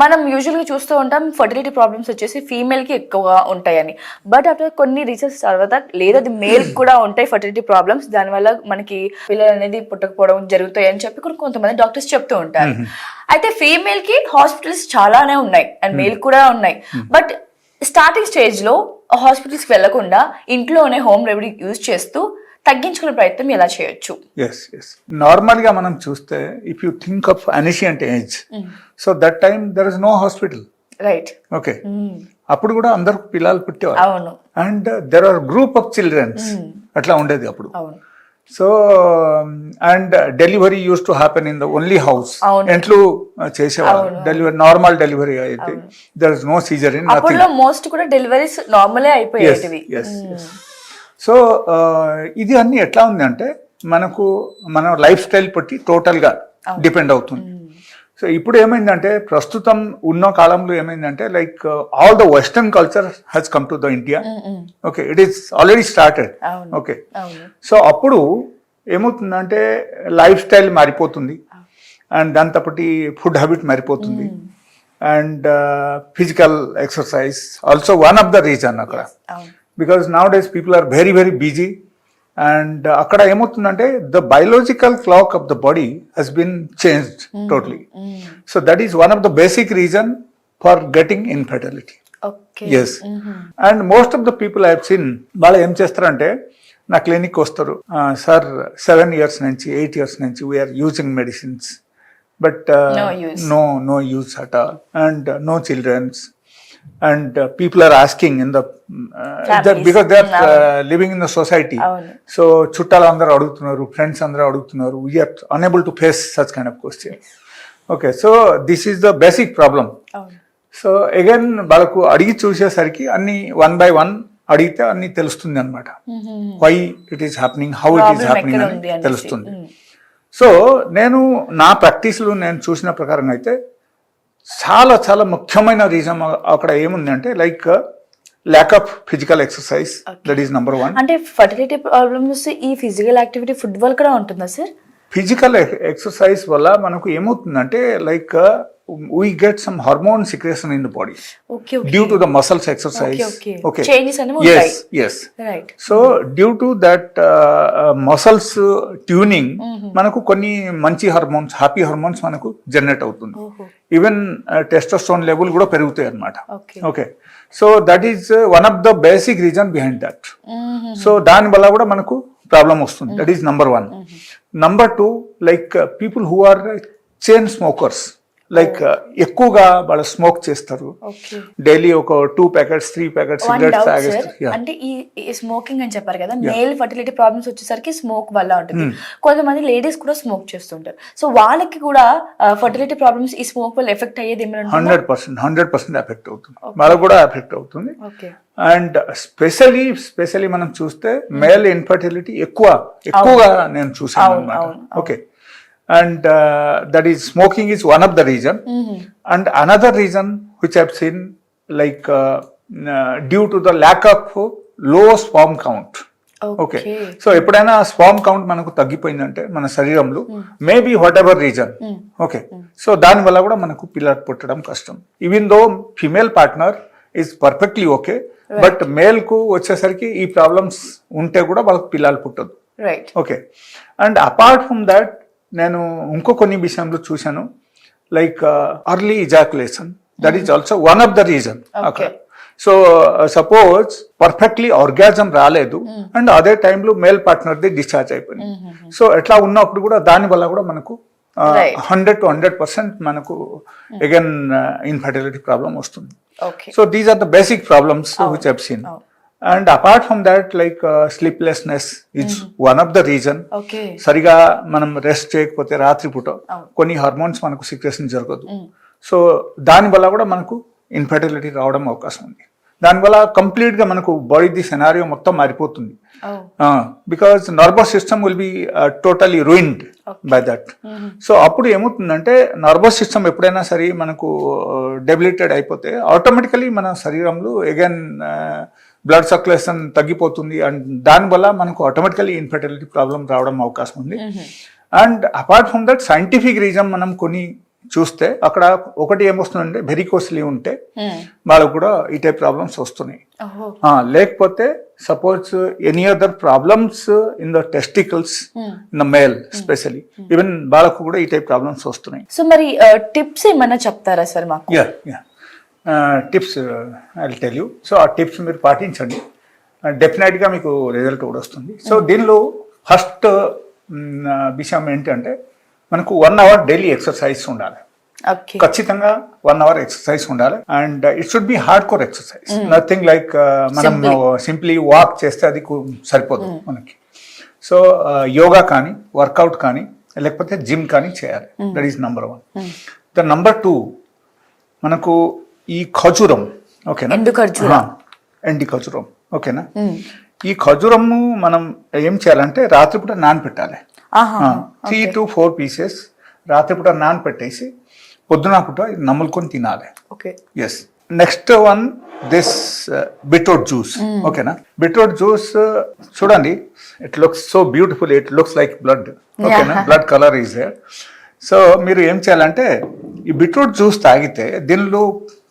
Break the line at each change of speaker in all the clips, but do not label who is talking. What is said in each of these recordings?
మనం యూజువల్గా చూస్తూ ఉంటాం ఫర్టిలిటీ ప్రాబ్లమ్స్ వచ్చేసి ఫీమేల్కి ఎక్కువగా ఉంటాయని. బట్ అట్లా కొన్ని రీసెర్చ్ తర్వాత లేదు అది మేల్ కూడా ఉంటాయి ఫర్టిలిటీ ప్రాబ్లమ్స్ దానివల్ల మనకి పిల్లలు అనేది పుట్టకపోవడం జరుగుతాయి అని చెప్పి కొన్ని కొంతమంది డాక్టర్స్ చెప్తూ ఉంటారు. అయితే ఫీమేల్కి హాస్పిటల్స్ చాలానే ఉన్నాయి అండ్ మేల్ కూడా ఉన్నాయి. బట్ స్టార్టింగ్ స్టేజ్లో హాస్పిటల్స్కి వెళ్ళకుండా ఇంట్లోనే హోమ్ రెమెడీ యూజ్ చేస్తూ తగ్గించుకునే ప్రయత్నం ఎలా చేయొచ్చు?
ఎస్ ఎస్ నార్మల్గా మనం చూస్తే if you think of ancient age so that time there is no hospital
right
okay అప్పుడు కూడా అందరికి పిల్లలు పుట్టేవారు.
అవును.
And there are group of childrens అట్లా ఉండేది అప్పుడు. So and delivery use to happen in the only house. ఎంట్లు చేసేవారు. డెలివరీ నార్మల్ డెలివరీ అయితే there is no caesar in
most కూడా డెలివరీస్ నార్మలే
ఎస్ సో ఇది అన్ని ఎట్లా ఉంది అంటే మనకు మన లైఫ్ స్టైల్ బట్టి టోటల్గా డిపెండ్ అవుతుంది. సో ఇప్పుడు ఏమైందంటే ప్రస్తుతం ఉన్న కాలంలో ఏమైందంటే like all the western culture has come to the India okay it is already started okay. So అప్పుడు ఏమవుతుందంటే లైఫ్ స్టైల్ మారిపోతుంది. అండ్ దాంతోపాటి ఫుడ్ హ్యాబిట్ మారిపోతుంది. And physical exercise also one of the reason అక్కడ. Because nowadays people are very very busy and అక్కడ ఏమవుతుందంటే the biological clock of the body has been changed totally so that is one of the basic reason for getting infertility yes and most of the people I seen వాళ్ళు ఏం చేస్తారంటే నా clinic వస్తారు. Sir seven years నుంచి eight years నుంచి we are using medicines but. No no use at all and no childrens and people are asking in the. Because they are living in the society so చుట్టాలు అందరూ అడుగుతున్నారు friends అందరూ అడుగుతున్నారు. We are unable to face such kind of question okay so this is the basic problem
అవును.
So again వాళ్ళకు అడిగి చూసేసరికి అన్ని వన్ బై వన్ అడిగితే అన్ని తెలుస్తుంది అనమాట why it is happening how it is
problem
happening అని తెలుస్తుంది. సో నేను నా ప్రాక్టీస్లో నేను చూసిన ప్రకారం అయితే చాలా చాలా ముఖ్యమైన రీజన్ అక్కడ ఏముందంటే like lack of physical exercise that is number one
అంటే ఫర్టిలిటీ ప్రాబ్లమ్స్ ఈ ఫిజికల్ యాక్టివిటీ ఫుడ్ వల్ల కూడా ఉంటుందా సార్
ఫిజికల్ ఎక్సర్సైజ్ వల్ల మనకు ఏమవుతుందంటే like we get some hormone secretion in the body
okay okay
due to the muscles exercise
Okay, okay.
Okay
Changes అనేవి ఉంటాయి.
Yes yes
right
so due to that muscles tuning మనకు కొన్ని మంచి hormones happy hormones మనకు generate అవుతుంది. Even testosterone level కూడా పెరుగుతాయి అన్నమాట.
Okay
okay so that is one of the basic reason behind that so దాని వల్ల కూడా మనకు ప్రాబ్లం వస్తుంది. That is number one number two like people who are chain smokers like ఎక్కువగా వాళ్ళు స్మోక్ చేస్తారు.
ఓకే
డైలీ ఒక two packets three packets cigarettes తాగేస్తారు.
అంటే ఈ స్మోకింగ్ అని చెప్పారు కదా మేల్ ఫర్టిలిటీ ప్రాబ్లమ్స్ వచ్చేసరికి స్మోక్ వల్ల ఉంటుంది. కొంతమంది లేడీస్ కూడా స్మోక్ చేస్తుంటారు. సో వాళ్ళకి కూడా ఫర్టిలిటీ ప్రాబ్లమ్స్ ఈ స్మోక్ వల్ల ఎఫెక్ట్ అయ్యేది
hundred percent hundred percent effect అవుతుంది. వాళ్ళకు కూడా ఎఫెక్ట్ అవుతుంది.
ఓకే
అండ్ స్పెషలీ స్పెషలీ మనం చూస్తే మేల్ ఇన్ఫర్టిలిటీ ఎక్కువ ఎక్కువగా నేను చూసాను and that is smoking is one of the reason and another reason which have seen like due to the lack ఆఫ్లో sperm count okay
okay
so ఎప్పుడైనా sperm count మనకు తగ్గిపోయిందంటే మన శరీరంలో maybe whatever reason okay so దాని వల్ల కూడా మనకు పిల్లలు పుట్టడం కష్టం. Even though female partner is perfectly okay but మేల్కు వచ్చేసరికి ఈ ప్రాబ్లమ్స్ ఉంటే కూడా వాళ్ళకి పిల్లలు పుట్టదు. Okay and apart from that నేను ఇంకో కొన్ని విషయంలో చూశాను. Like early ejaculation that is also one of the reason అక్కడ సో సపోజ్ పర్ఫెక్ట్లీ ఆర్గాజం రాలేదు అండ్ అదే టైంలో మేల్ పార్ట్నర్ది డిశ్చార్జ్ అయిపోయింది. సో ఎట్లా ఉన్నప్పుడు కూడా దాని వల్ల కూడా మనకు. హండ్రెడ్ టు హండ్రెడ్ పర్సెంట్ మనకు అగైన్ ఇన్ఫర్టిలిటీ ప్రాబ్లం వస్తుంది. So these are the basic problems which have seen. And apart from that like sleeplessness it's one of the reason సరిగా మనం రెస్ట్ చేయకపోతే రాత్రిపూట. కొన్ని హార్మోన్స్ మనకు సిక్రెషన్ జరగదు. సో దాని వల్ల కూడా మనకు ఇన్ఫర్టిలిటీ రావడం అవకాశం ఉంది. దానివల్ల కంప్లీట్గా మనకు బాడీ సెనారియో మొత్తం మారిపోతుంది. Because nervous system will be totally ruined by that so అప్పుడు ఏమవుతుందంటే నర్వస్ సిస్టమ్ ఎప్పుడైనా సరే మనకు డెబిలిటెడ్ అయిపోతే ఆటోమేటికలీ మన శరీరంలో అగైన్ బ్లడ్ సర్క్యులేషన్ తగ్గిపోతుంది అండ్ దానివల్ల మనకు ఆటోమేటికలీ ఇన్ఫర్టిలిటీ ప్రాబ్లం రావడం అవకాశం ఉంది. And apart from that scientific reason మనం కొన్ని చూస్తే అక్కడ ఒకటి ఏమొస్తుందంటే వెరికోస్లీ ఉంటే. వాళ్ళకు కూడా ఈ టైప్ ప్రాబ్లమ్స్ వస్తున్నాయి. లేకపోతే suppose any other problems in the testicles in the male specially even వాళ్ళకు కూడా ఈ టైప్ ప్రాబ్లమ్స్ వస్తున్నాయి.
సో మరి టిప్స్ ఏమైనా చెప్తారా సార్ మాకు?
Tips I tell you so ఆ టిప్స్ మీరు పాటించండి. డెఫినెట్గా మీకు రిజల్ట్ కూడా వస్తుంది. సో దీనిలో ఫస్ట్ విషయం ఏంటంటే మనకు వన్ అవర్ డైలీ ఎక్సర్సైజ్ ఉండాలి. ఖచ్చితంగా వన్ అవర్ ఎక్సర్సైజ్ ఉండాలి. And it should be hard core exercise nothing like మనం సింప్లీ వాక్ చేస్తే అది సరిపోదు మనకి. సో యోగా కానీ వర్కౌట్ కానీ లేకపోతే జిమ్ కానీ చేయాలి. That is number one the number two మనకు ఈ ఖజూరం ఓకేనా?
ఎండు
ఖజూరం. ఓకేనా? ఈ ఖజూరము మనం ఏం చేయాలంటే రాత్రిపూట నానపెట్టాలి. త్రీ టు ఫోర్ పీసెస్ రాత్రిపూట నానపెట్టేసి పొద్దున పూట ఇది నములుకొని తినాలి.
Okay.
Yes next one this beetroot juice ఓకేనా? బీట్రూట్ జ్యూస్ చూడండి it looks so beautiful it looks like blood ఓకేనా? బ్లడ్ కలర్ ఈజ్ సో మీరు ఏం చేయాలంటే ఈ బీట్రూట్ జ్యూస్ తాగితే దీనిలో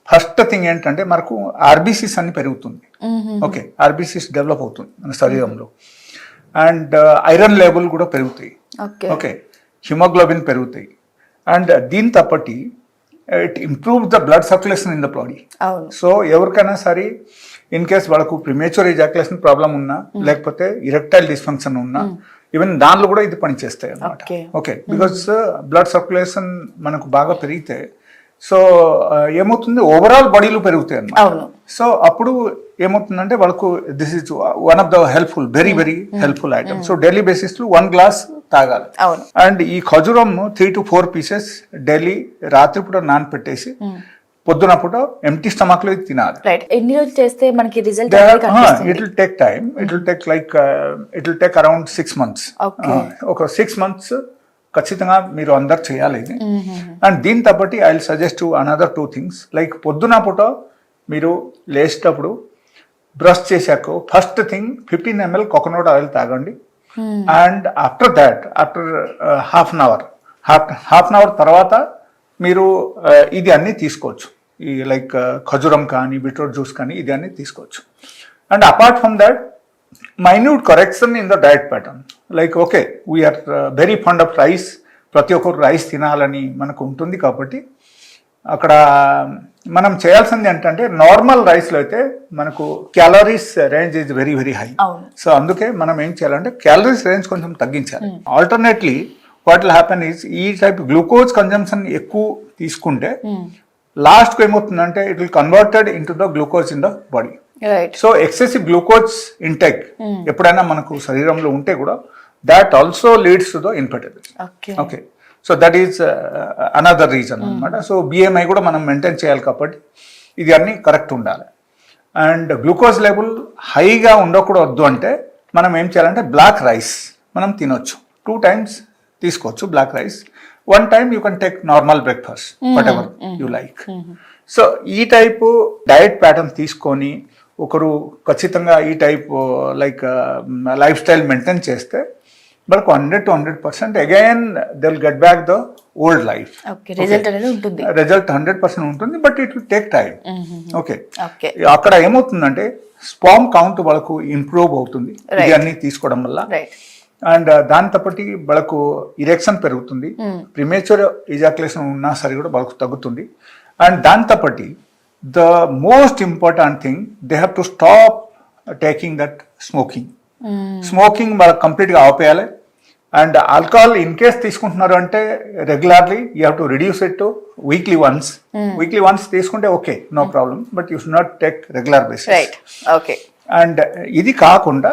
ఫస్ట్ థింగ్ ఏంటంటే మనకు ఆర్బీసీస్ అన్ని పెరుగుతుంది. ఓకే ఆర్బీసీస్ డెవలప్ అవుతుంది మన శరీరంలో. అండ్ ఐరన్ లెవెల్ కూడా పెరుగుతాయి.
ఓకే.
హిమోగ్లోబిన్ పెరుగుతాయి. అండ్ దీని తప్పటి it improve the blood circulation in the body so ఎవరికైనా సరే ఇన్ కేస్ వాళ్ళకు ప్రిమేచువర్ ఎజాకులేషన్ ప్రాబ్లం ఉన్నా లేకపోతే ఇరెక్టైల్ డిస్ఫంక్షన్ ఉన్నా ఈవెన్ దానిలో కూడా ఇది పనిచేస్తాయి
Okay.
Okay. Because blood circulation మనకు బాగా పెరిగితే సో ఏమవుతుంది? ఓవరాల్ బాడీలో పెరుగుతాయి అన్నమాట.
అవును.
సో అప్పుడు ఏమవుతుందంటే వాళ్ళకు this is one of the helpful very very helpful item so daily బేసిస్లో వన్ గ్లాస్ తాగాలి. అండ్ ఈ ఖజూరం three to four pieces daily రాత్రిపూట నానపెట్టేసి పొద్దున పూట ఎంటీ స్టమక్లో తినాలి.
ఎన్ని రోజులు చేస్తే మనకి result
it will take time it will take like it will take around six months. ఒక సిక్స్ మంత్స్ ఖచ్చితంగా మీరు అందరు చేయాలి ఇది. అండ్ దీని తప్పటి I will suggest another two things. Like పొద్దున పూట మీరు లేచేటప్పుడు బ్రష్ చేశాక first thing fifteen ML coconut oil తాగండి. And after that after half an hour. Half half an hour తర్వాత మీరు ఇది అన్నీ తీసుకోవచ్చు. ఈ లైక్ ఖజూరం కానీ బీట్రూట్ జ్యూస్ కానీ ఇది అన్నీ తీసుకోవచ్చు. And apart from that minute correction in the diet pattern. Like okay we are very fond of rice ప్రతి ఒక్కరు రైస్ తినాలని మనకు ఉంటుంది కాబట్టి అక్కడ మనం చేయాల్సింది ఏంటంటే నార్మల్ రైస్లో అయితే మనకు calories range is very very high so అందుకే మనం ఏం చేయాలంటే క్యాలరీస్ రేంజ్ కొంచెం తగ్గించాలి. Alternately what will happen is ఈ టైప్ గ్లూకోజ్ కన్జంప్షన్ ఎక్కువ తీసుకుంటే లాస్ట్కి ఏమవుతుందంటే it will converted into the glucose in the body so excessive glucose intake ఎప్పుడైనా మనకు శరీరంలో ఉంటే కూడా that also leads to the infertility
okay
so that is another reason అనమాట సో బిఎంఐ కూడా మనం మెయింటైన్ చేయాలి కాబట్టి ఇది అన్నీ కరెక్ట్ ఉండాలి. అండ్ గ్లూకోజ్ లెవెల్ హైగా ఉండకూడదు అంటే మనం ఏం చేయాలంటే బ్లాక్ రైస్ మనం తినొచ్చు. టూ టైమ్స్ తీసుకోవచ్చు black rice one time you can take normal breakfast whatever you like so ఈ టైపు డయట్ ప్యాటర్న్ తీసుకొని ఒకరు ఖచ్చితంగా ఈ type like life style maintain చేస్తే వాళ్ళకు hundred to hundred percent again they will get back the old life
result అనేది ఉంటుంది.
Result hundred percent ఉంటుంది but it will take time okay అక్కడ ఏమవుతుందంటే స్పామ్ కౌంట్ వాళ్ళకు ఇంప్రూవ్ అవుతుంది. ఇది అన్ని తీసుకోవడం వల్ల. అండ్ దాని తప్పటి వాళ్ళకు ఇరెక్షన్ పెరుగుతుంది. ప్రిమేచుర్ ఇజాకులేషన్ ఉన్నా సరే కూడా వాళ్ళకు తగ్గుతుంది. అండ్ దాని తప్పటి the most important thing they have to stop taking that smoking smoking వాళ్ళకి కంప్లీట్గా ఆపేయాలి. అండ్ ఆల్కహాల్ ఇన్ కేస్ తీసుకుంటున్నారు అంటే regularly you have to reduce it to weekly once. Weekly once తీసుకుంటే okay no problem but you should not take regular basis.
Right okay
and ఇది కాకుండా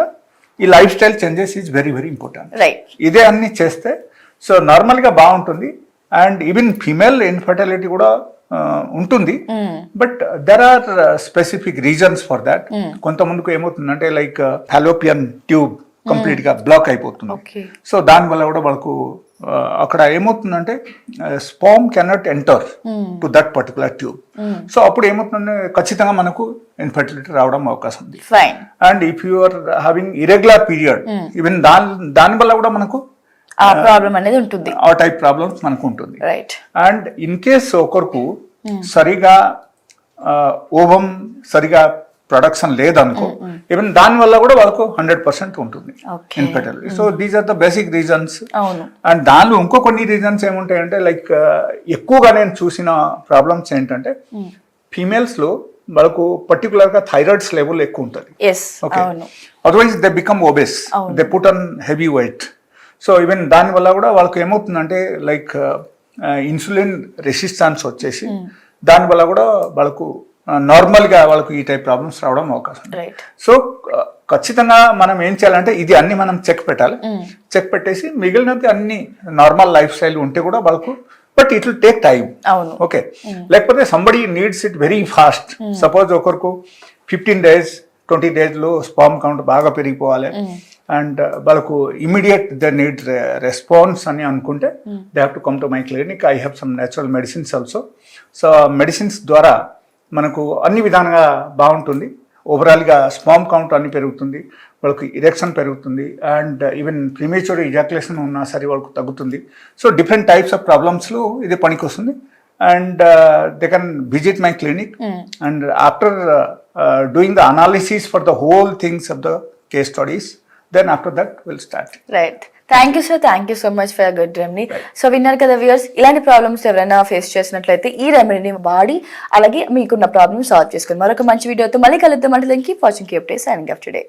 ఈ lifestyle changes is very very important.
Right
ఇదే అన్ని చేస్తే so నార్మల్గా బాగుంటుంది. And even female infertility కూడా ఉంటుంది. But there are specific reasons for that కొంతమందికి ఏమవుతుందంటే లైక్ ఫాలోపియన్ ట్యూబ్ కంప్లీట్గా బ్లాక్ అయిపోతుంది. సో దానివల్ల కూడా వాళ్ళకు అక్కడ ఏమవుతుందంటే sperm cannot enter to that particular tube so అప్పుడు ఏమవుతుందంటే ఖచ్చితంగా మనకు ఇన్ఫర్టిలిటీ రావడం అవకాశం ఉంది. And if you are having irregular period even దాని దాని వల్ల కూడా మనకు
ప్రాబ్లం అనేది ఉంటుంది.
ఆ టైప్ ప్రాబ్లమ్స్ మనకు ఉంటుంది
రైట్
అండ్ ఇన్ కేస్ ఒకరికి సరిగా ఓవం సరిగా ప్రొడక్షన్ లేదనుకో ఈవెన్ దాని వల్ల కూడా వాళ్ళకు హండ్రెడ్ పర్సెంట్ ఉంటుంది. Infertility so these are the basic reasons and దానిలో ఇంకో కొన్ని రీజన్స్ ఏముంటాయంటే లైక్ ఎక్కువగా నేను చూసిన ప్రాబ్లమ్స్ ఏంటంటే ఫీమేల్స్లో వాళ్ళకు పర్టికులర్గా థైరాయిడ్స్ లెవెల్ ఎక్కువ ఉంటుంది. Okay otherwise they become obese. They put on heavy weight so even దానివల్ల కూడా వాళ్ళకి ఏమవుతుందంటే లైక్ ఇన్సులిన్ రెసిస్టాన్స్ వచ్చేసి దానివల్ల కూడా వాళ్ళకు నార్మల్గా వాళ్ళకు ఈ టైప్ ప్రాబ్లమ్స్ రావడం అవకాశం సో ఖచ్చితంగా మనం ఏం చేయాలంటే ఇది అన్ని మనం చెక్ పెట్టాలి. చెక్ పెట్టేసి మిగిలినది అన్ని నార్మల్ లైఫ్ స్టైల్ ఉంటే కూడా వాళ్ళకు but it will take time okay. లేకపోతే somebody needs it very fast suppose ఒకరికి ఫిఫ్టీన్ డేస్ ట్వంటీ డేస్లో స్పామ్ కౌంట్ బాగా పెరిగిపోవాలి. అండ్ వాళ్ళకు ఇమీడియట్ ద నీడ్ రెస్పాన్స్ అని అనుకుంటే they have to come to my clinic I have some natural medicines also so medicines ద్వారా మనకు అన్ని విధాలుగా బాగుంటుంది. ఓవరాల్గా స్పామ్ కౌంట్ అన్ని పెరుగుతుంది. వాళ్ళకి ఇరెక్షన్ పెరుగుతుంది. అండ్ ఈవెన్ ప్రిమేచుర్ ఇజాక్యులేషన్ ఉన్నా సరే వాళ్ళకు తగ్గుతుంది. సో డిఫరెంట్ టైప్స్ ఆఫ్ ప్రాబ్లమ్స్లో ఇది పనికి వస్తుంది and they can visit my clinic and after doing the analysis for the whole things of the case studies then after that will start
right thank you sir thank you so much for good remedy so విన్నారు కదా viewers ఇలాంటి problems ఎవరైనా face చేసినట్లయితే ఈ రెమెడీని వాడి అలాగే మీకున్న problem solve చేసుకుని మరొక మంచి వీడియోతో మళ్ళీ కలుద్దాం. అంటే you watching cape day signing off today